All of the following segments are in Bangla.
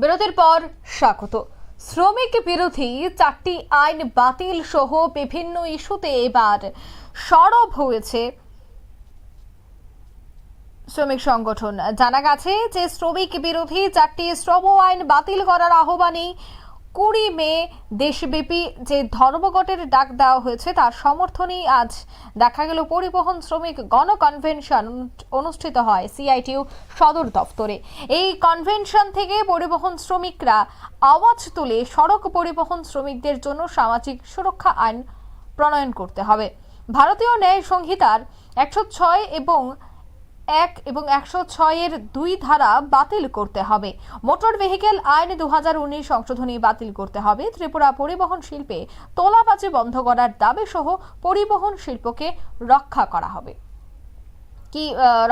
বিরতির পর স্বাগত। শ্রমিক বিরোধী চারটি আইন বাতিল সহ বিভিন্ন ইস্যুতে এবার সরব হয়েছে শ্রমিক সংগঠন। জানা গেছে যে শ্রমিক বিরোধী চারটি শ্রম আইন বাতিল করার আহ্বানে কুড়ি মে দেশব্যাপী যে ধর্মঘটের ডাক দেওয়া হয়েছে, তার সমর্থনেই আজ দেখা গেল পরিবহন শ্রমিক গণ কনভেনশন অনুষ্ঠিত হয় সিআইটিউ সদর দপ্তরে। এই কনভেনশন থেকে পরিবহন শ্রমিকরা আওয়াজ তুলে সড়ক পরিবহন শ্রমিকদের জন্য সামাজিক সুরক্ষা আইন প্রণয়ন করতে হবে। ভারতীয় ন্যায় সংহিতার একশো ছয় এবং এক এবং একশো ছয়ের দুই ধারা বাতিল করতে হবে। মোটর ভেহিকেল আইন দু উনিশ সংশোধনী বাতিল করতে হবে। ত্রিপুরা পরিবহন শিল্পে তোলাবাজি বন্ধ করার দাবি সহ পরিবহন শিল্পকে রক্ষা করা হবে। কি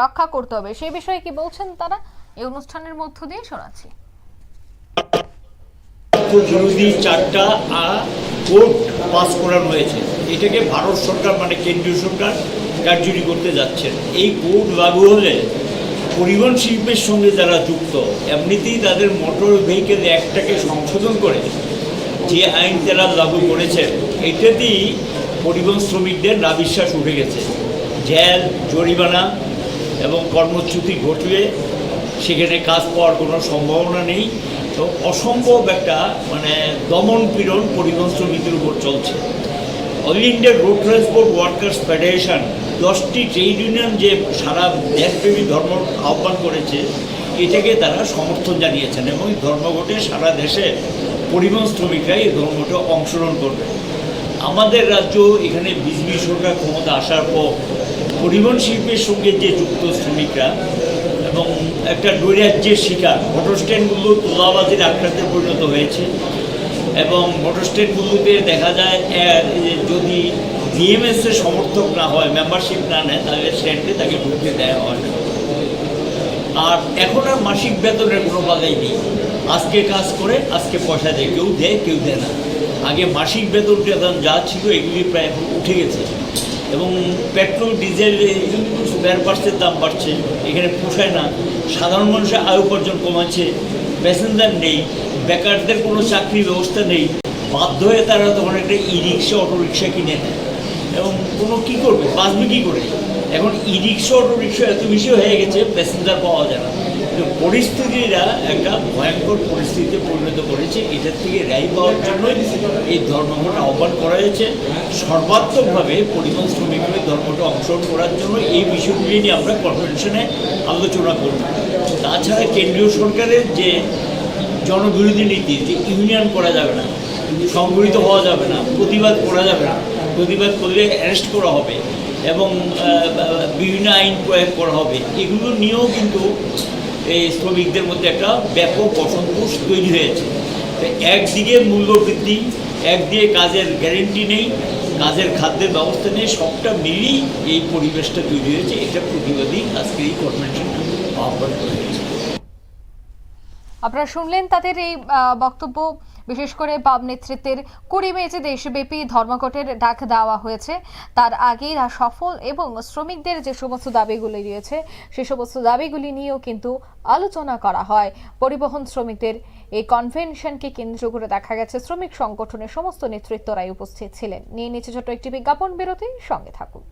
রক্ষা করতে হবে সে বিষয়ে কি বলছেন তারা? এই অনুষ্ঠানের মধ্য দিয়ে শোনাচ্ছি। বিরোধী চারটা কোর্ট পাস করানো হয়েছে। এটাকে ভারত সরকার মানে কেন্দ্রীয় সরকার কার্যকরী করতে যাচ্ছেন এই কোর্ট লাগু হলে পরিবহন শিল্পের সঙ্গে যারা যুক্ত, এমনিতেই তাদের মোটর ভেহিকেল অ্যাক্টটাকে সংশোধন করে যে আইন তারা লাগু করেছেন এটাতেই পরিবহন শ্রমিকদের নাবিশ্বাস উঠে গেছে। জেল, জরিমানা এবং কর্মচ্যুতি ঘটলে সেখানে কাজ পাওয়ার কোনো সম্ভাবনা নেই। তো অসম্ভব একটা মানে দমন পীড়ন পরিবহন শ্রমিকদের উপর চলছে। All India road transport workers federation দশটি ট্রেড ইউনিয়ন যে সারা দেশব্যাপী ধর্ম আহ্বান করেছে, এটাকে তারা সমর্থন জানিয়েছেন এবং ধর্মঘটে সারা দেশে পরিবহন শ্রমিকরা এই ধর্মঘটে অংশগ্রহণ করবে। আমাদের রাজ্য এখানে বিজেপি সরকার ক্ষমতা আসার পর পরিবহন শিল্পের সঙ্গে যে যুক্ত শ্রমিকরা এবং একটা নৈরাজ্যের শিকার মোটর স্ট্যান্ডগুলো তোলাবাজির আক্রান্তে পরিণত হয়েছে। এবং মোটর স্ট্যান্ডগুলোতে দেখা যায় যদি ডিএমএস এর সমর্থক না হয় মেম্বারশিপ না নেয়, তাহলে স্ট্যান্ডে তাকে ঢুকতে দেওয়া হয় না। আর এখন আর মাসিক বেতনের কোনো বাধাই নেই। আজকে কাজ করে, আজকে পয়সা দেয়। কেউ দেয় কেউ দেয় না। আগে মাসিক বেতন টেতন যা ছিল, এগুলি প্রায় এখন উঠে গেছে। এবং পেট্রোল, ডিজেল স্পেয়ার পার্টসের দাম বাড়ছে। এখানে পোষায় না। সাধারণ মানুষের আয় উপার্জন কমাচ্ছে। প্যাসেঞ্জার নেই, বেকারদের কোনো চাকরির ব্যবস্থা নেই, বাধ্য হয়ে তারা তখন একটা ই রিক্সা অটো রিক্সা কিনে নেয়। এবং কোনো কী করবে? বাঁচবে কী করে? এখন ই রিক্সা অটো রিক্সা এত বেশি হয়ে গেছে, প্যাসেঞ্জার পাওয়া যায় না। তো পরিস্থিতিরা একটা ভয়ঙ্কর পরিস্থিতিতে পরিণত করেছে। এটার থেকে রেহাই পাওয়ার জন্যই এই ধর্মঘট আহ্বান করা হয়েছে। সর্বাত্মকভাবে পরিবহন শ্রমিকদের ধর্মটা অংশগ্রহণ করার জন্য এই বিষয়গুলি নিয়ে আমরা কনভেনশনে আলোচনা করব। তাছাড়া কেন্দ্রীয় সরকারের যে জনবিরোধী নীতি, যে ইউনিয়ন করা যাবে না, সংগঠিত হওয়া যাবে না, প্রতিবাদ করা যাবে না, প্রতিবাদ করলে অ্যারেস্ট করা হবে এবং বিভিন্ন আইন প্রয়োগ করা হবে, এগুলো নিয়েও কিন্তু এই শ্রমিকদের মধ্যে একটা ব্যাপক অসন্তোষ তৈরি হয়েছে। একদিকে মূল্যবৃদ্ধি, একদিকে কাজের গ্যারেন্টি নেই, কাজের খাদ্যের ব্যবস্থা নেই, সবটা মিলিয়েই এই পরিবেশটা তৈরি হয়েছে, এটা প্রতিবাদী আজকে এই কনভেনশন আহ্বান আপনারা শুনলেন তাদের এই বক্তব্য, বিশেষ করে বাম নেতৃত্বের কুড়ি মে যে দেশব্যাপী ধর্মঘটের ডাক দেওয়া হয়েছে। তার আগেই সফল এবং শ্রমিকদের যে সমস্ত দাবিগুলি রয়েছে, সে সমস্ত দাবিগুলি নিয়েও কিন্তু আলোচনা করা হয়। পরিবহন শ্রমিকদের এই কনভেনশনকে কেন্দ্র করে দেখা গেছে, শ্রমিক সংগঠনের সমস্ত নেতৃত্বরাই উপস্থিত ছিলেন। নিয়ে নিচে ছোট একটি বিজ্ঞাপন বিরতি সঙ্গে থাকুন।